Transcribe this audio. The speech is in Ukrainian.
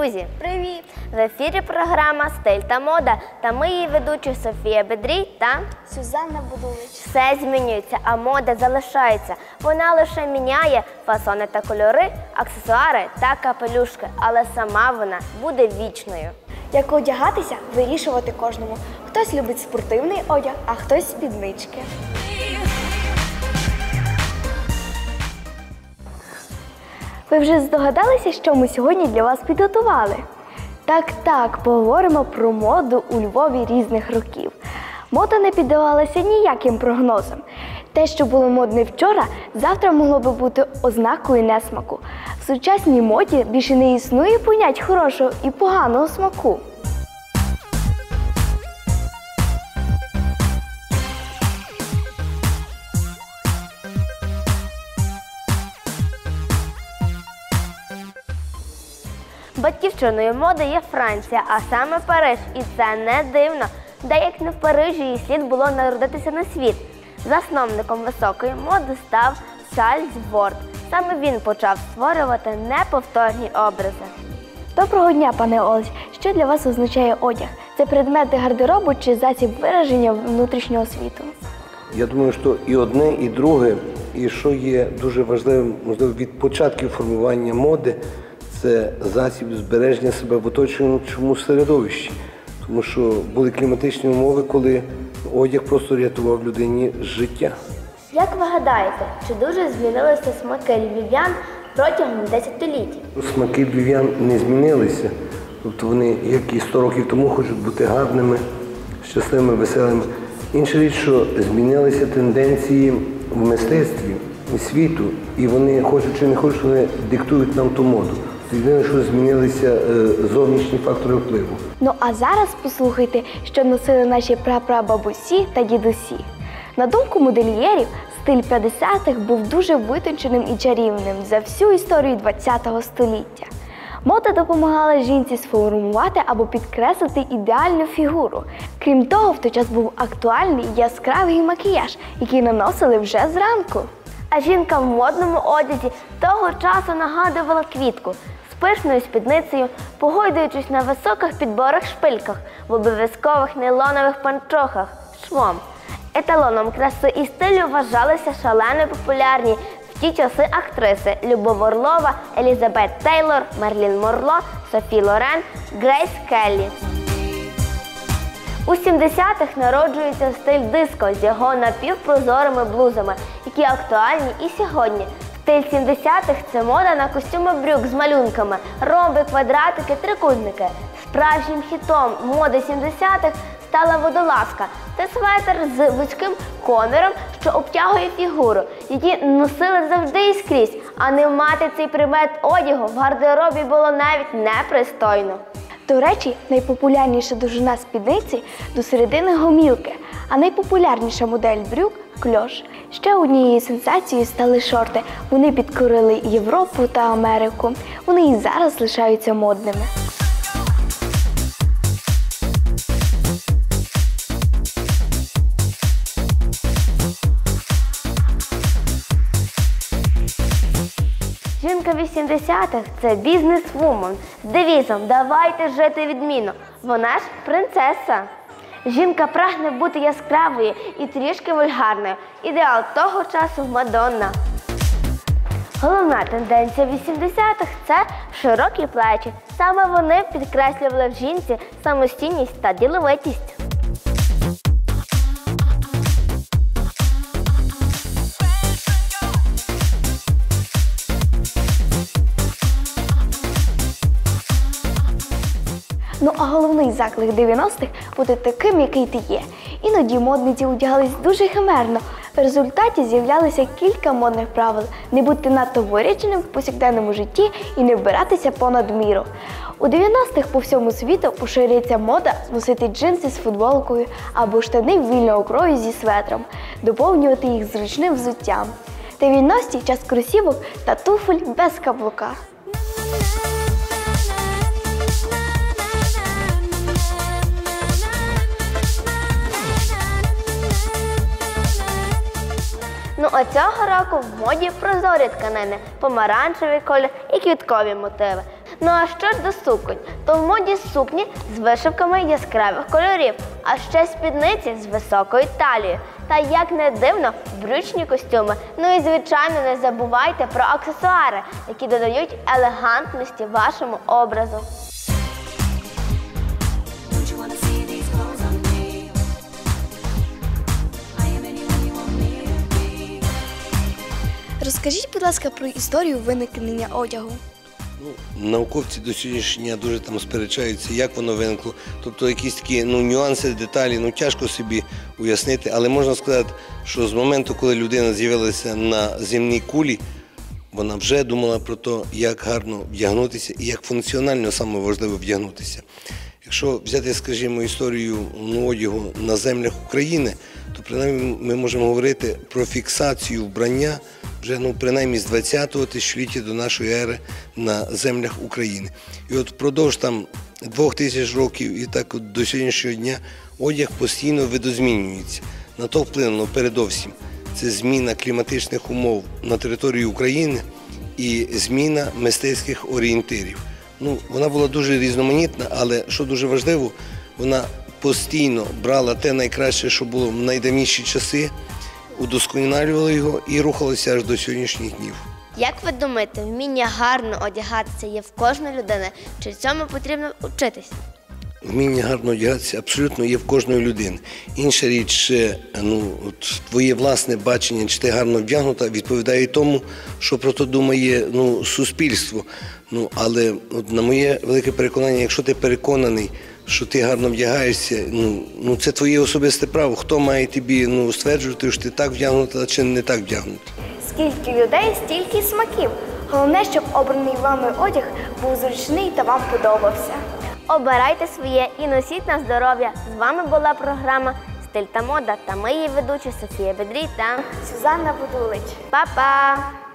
друзі! Привіт! В ефірі програма Стиль та мода та ми її ведучі Софія Бедрій та Сюзанна Будович. все змінюється, а мода залишається. Вона лише міняє фасони та кольори, аксесуари та капелюшки, але сама вона буде вічною. Як одягатися, вирішувати кожному. Хтось любить спортивний одяг, а хтось спіднички. Ви вже здогадалися, що ми сьогодні для вас підготували? Так, так, поговоримо про моду у Львові різних років. Мода не піддавалася ніяким прогнозам. Те, що було модне вчора, завтра могло би бути ознакою несмаку. В сучасній моді більше не існує понять хорошого і поганого смаку. Батьківщиною моди є Франція, а саме Париж. І це не дивно. Де як не в Парижі їй слід було народитися на світ. Засновником високої моди став Чарльз Ворд. Саме він почав створювати неповторні образи. Доброго дня, пане Олесь. Що для вас означає одяг? Це предмети гардеробу чи засіб вираження внутрішнього світу? Я думаю, що і одне, і друге, і що є дуже важливим, можливо, від початків формування моди, це засіб збереження себе в оточуючому середовищі. Тому що були кліматичні умови, коли одяг просто рятував людині життя. Як ви гадаєте, чи дуже змінилися смаки львів'ян протягом десятиліть? Смаки львів'ян не змінилися. Тобто вони, як і 100 років тому, хочуть бути гарними, щасливими, веселими. Інша річ, що змінилися тенденції в мистецтві світу, і вони, хочуть чи не хочуть, вони диктують нам ту моду. Єдине, що змінилися е, зовнішні фактори впливу. Ну а зараз послухайте, що носили наші прапрабабусі та дідусі. На думку модельєрів, стиль 50-х був дуже витонченим і чарівним за всю історію ХХ століття. Мода допомагала жінці сформувати або підкреслити ідеальну фігуру. Крім того, в той час був актуальний яскравий макіяж, який наносили вже зранку. А жінка в модному одязі того часу нагадувала квітку з пишною спідницею, погойдуючись на високих підборах шпильках, в обов'язкових нейлонових панчохах, швом. Еталоном краси і стилю вважалися шалено популярні в ті часи актриси Любов Орлова, Елізабет Тейлор, Мерлін Морло, Софі Лорен, Грейс Келлі. У 70-х народжується стиль диско з його напівпрозорими блузами, які актуальні і сьогодні. Стиль 70-х це мода на костюми брюк з малюнками, ромби, квадратики, трикутники. Справжнім хітом моди 70-х стала водолазка. Це светр з вузьким коміром, що обтягує фігуру. Її носили завжди і скрізь, а не мати цей предмет одягу в гардеробі було навіть непристойно. До речі, найпопулярніша довжина спідниці до середини гомілки, а найпопулярніша модель брюк кльош. Ще однією сенсацією стали шорти. Вони підкорили Європу та Америку. Вони і зараз лишаються модними. Жінка 80-х це бізнес-вумен з девізом Давайте жити відмінно. Вона ж принцеса. Жінка прагне бути яскравою і трішки вульгарною. Ідеал того часу Мадонна. Головна тенденція 80-х це широкі плечі. Саме вони підкреслювали в жінці самостійність та діловитість. Ну а головний заклик 90-х бути таким, який ти є. Іноді модниці одягались дуже химерно. В результаті з'являлося кілька модних правил: не бути надто виряченим в повсякденному житті і не вбиратися понад міру. У 90-х по всьому світу поширюється мода носити джинси з футболкою або штани вільного крою зі светром, доповнювати їх зручним взуттям. 90-ті час кросівок та туфель без каблука. Ну а цього року в моді прозорі тканини, помаранчевий колір і квіткові мотиви. Ну а що ж до суконь? То в моді сукні з вишивками яскравих кольорів, а ще спідниці з високою талією. Та як не дивно, брючні костюми. Ну і звичайно не забувайте про аксесуари, які додають елегантності вашому образу. Розкажіть, будь ласка, про історію виникнення одягу. Ну, науковці до сьогоднішнього дуже там сперечаються, як воно виникло. Тобто якісь такі ну, нюанси, деталі, ну тяжко собі уяснити, але можна сказати, що з моменту, коли людина з'явилася на земній кулі, вона вже думала про те, як гарно вдягнутися і як функціонально саме важливо вдягнутися. Якщо взяти, скажімо, історію ну, одягу на землях України, то принаймні ми можемо говорити про фіксацію вбрання вже ну, принаймні з 20-го тисячоліття до нашої ери на землях України. І от впродовж там двох тисяч років і так от до сьогоднішнього дня одяг постійно видозмінюється. На то вплинуло передовсім. Це зміна кліматичних умов на території України і зміна мистецьких орієнтирів. Ну, вона була дуже різноманітна, але що дуже важливо, вона постійно брала те найкраще, що було в найдавніші часи, удосконалювала його і рухалася аж до сьогоднішніх днів. Як ви думаєте, вміння гарно одягатися є в кожної людини? Чи цьому потрібно вчитись? Вміння гарно одягатися абсолютно є в кожної людини. Інша річ, ну, от твоє власне бачення, чи ти гарно вдягнута, відповідає тому, що про то думає ну, суспільство. Ну, але от, на моє велике переконання, якщо ти переконаний, що ти гарно вдягаєшся, ну, ну це твоє особисте право. Хто має тобі ну, стверджувати, що ти так вдягнута чи не так вдягнута? Скільки людей, стільки смаків. Головне, щоб обраний вами одяг був зручний та вам подобався. Обирайте своє і носіть на здоров'я. З вами була програма Стиль та мода та ми її ведучі Софія Бедрій та Сюзанна Будулич. Па-па!